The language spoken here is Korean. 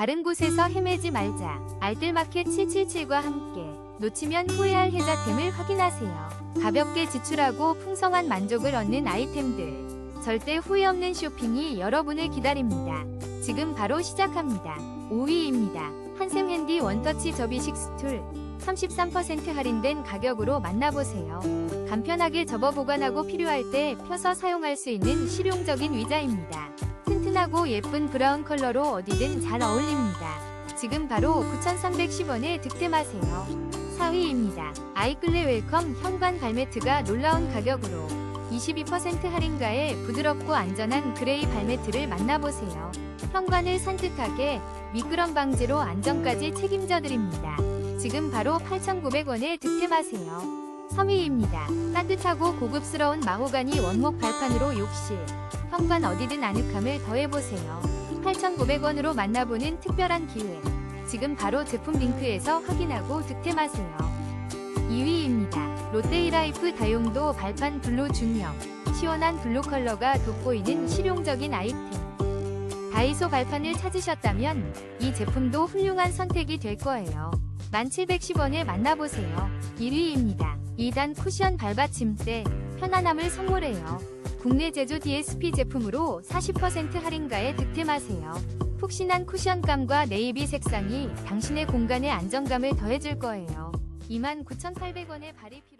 다른 곳에서 헤매지 말자. 알뜰마켓 777과 함께 놓치면 후회할 혜자템을 확인하세요. 가볍게 지출하고 풍성한 만족을 얻는 아이템들. 절대 후회 없는 쇼핑이 여러분을 기다립니다. 지금 바로 시작합니다. 5위입니다. 한샘 핸디 원터치 접이식 스툴. 33% 할인된 가격으로 만나보세요. 간편하게 접어 보관하고 필요할 때 펴서 사용할 수 있는 실용적인 의자입니다. 튼튼하고 예쁜 브라운 컬러로 어디든 잘 어울립니다. 지금 바로 9,310원에 득템하세요. 4위입니다. 아이클레 웰컴 현관 발매트가 놀라운 가격으로 22% 할인가에 부드럽고 안전한 그레이 발매트를 만나보세요. 현관을 산뜻하게 미끄럼 방지로 안전까지 책임져 드립니다. 지금 바로 8,900원에 득템하세요. 3위입니다. 따뜻하고 고급스러운 마호가니 원목 발판으로 욕실, 현관 어디든 아늑함을 더해보세요. 8,900원으로 만나보는 특별한 기회. 지금 바로 제품 링크에서 확인하고 득템하세요. 2위입니다. 롯데이라이프 다용도 발판 블루 중형. 시원한 블루 컬러가 돋보이는 실용적인 아이템. 다이소 발판을 찾으셨다면 이 제품도 훌륭한 선택이 될 거예요. 1710원에 만나보세요. 1위입니다. 2단 쿠션 발받침대 편안함을 선물해요. 국내 제조 DSP 제품으로 40% 할인가에 득템하세요. 푹신한 쿠션감과 네이비 색상이 당신의 공간에 안정감을 더해줄 거예요. 29,800원에 발이 필요